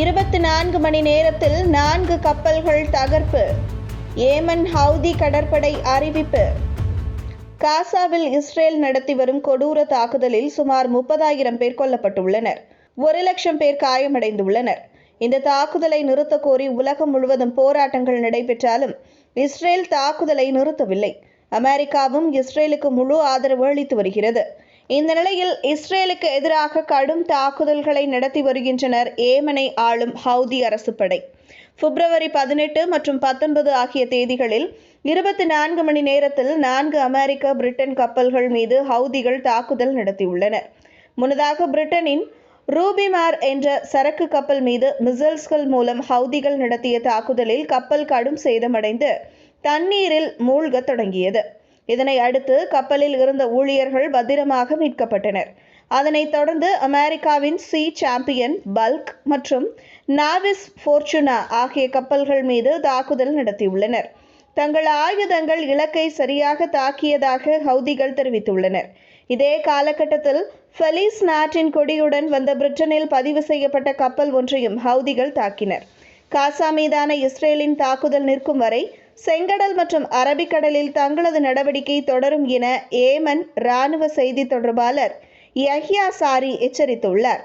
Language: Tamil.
இருபத்தி நான்கு மணி நேரத்தில் நான்கு கப்பல்கள் தகர்ப்பு. ஏமன் ஹவுதி கடற்படை அறிவிப்பு. காசாவில் இஸ்ரேல் நடத்தி வரும் கொடூர தாக்குதலில் சுமார் முப்பதாயிரம் பேர் கொல்லப்பட்டுள்ளனர். ஒரு லட்சம் பேர் காயமடைந்துள்ளனர். இந்த தாக்குதலை நிறுத்த கோரி உலகம் முழுவதும் போராட்டங்கள் நடைபெற்றாலும் இஸ்ரேல் தாக்குதலை நிறுத்தவில்லை. அமெரிக்காவும் இஸ்ரேலுக்கு முழு ஆதரவு அளித்து வருகிறது. இந்த நிலையில் இஸ்ரேலுக்கு எதிராக கடும் தாக்குதல்களை நடத்தி வருகின்றனர் ஏமனை ஆளும் ஹவுதி அரசு படை. பிப்ரவரி பதினெட்டு மற்றும் பத்தொன்பது ஆகிய தேதிகளில் இருபத்தி நான்கு மணி நேரத்தில் நான்கு அமெரிக்க பிரிட்டன் கப்பல்கள் மீது ஹவுதிகள் தாக்குதல் நடத்தியுள்ளனர். முன்னதாக பிரிட்டனின் ரூபிமார் என்ற சரக்கு கப்பல் மீது மிசல்ஸ்கள் மூலம் ஹவுதிகள் நடத்திய தாக்குதலில் கப்பல் கடும் சேதமடைந்து தண்ணீரில் மூழ்கத் தொடங்கியது. இதனை அடுத்து கப்பலில் இருந்த ஊழியர்கள் பத்திரமாக மீட்கப்பட்டனர். அதனைத் தொடர்ந்து அமெரிக்காவின் சி சாம்பியன் பல்க் மற்றும் நாவிஸ் ஃபோர்ச்சுனா ஆகிய கப்பல்கள் மீது தாக்குதல் நடத்தியுள்ளனர். தங்கள் ஆயுதங்கள் இலக்கை சரியாக தாக்கியதாக ஹவுதிகள் தெரிவித்துள்ளனர். இதே காலகட்டத்தில் ஃபெலிஸ் நாட்டின் கொடியுடன் வந்த பிரிட்டனில் பதிவு செய்யப்பட்ட கப்பல் ஒன்றையும் ஹவுதிகள் தாக்கினர். காசா மீதான இஸ்ரேலின் தாக்குதல் நிற்கும் வரை செங்கடல் மற்றும் அரபிக்கடலில் தங்களது நடவடிக்கை தொடரும் என ஏமன் இராணுவ செய்தி தொடர்பாளர் யஹ்யா சாரி எச்சரித்துள்ளார்.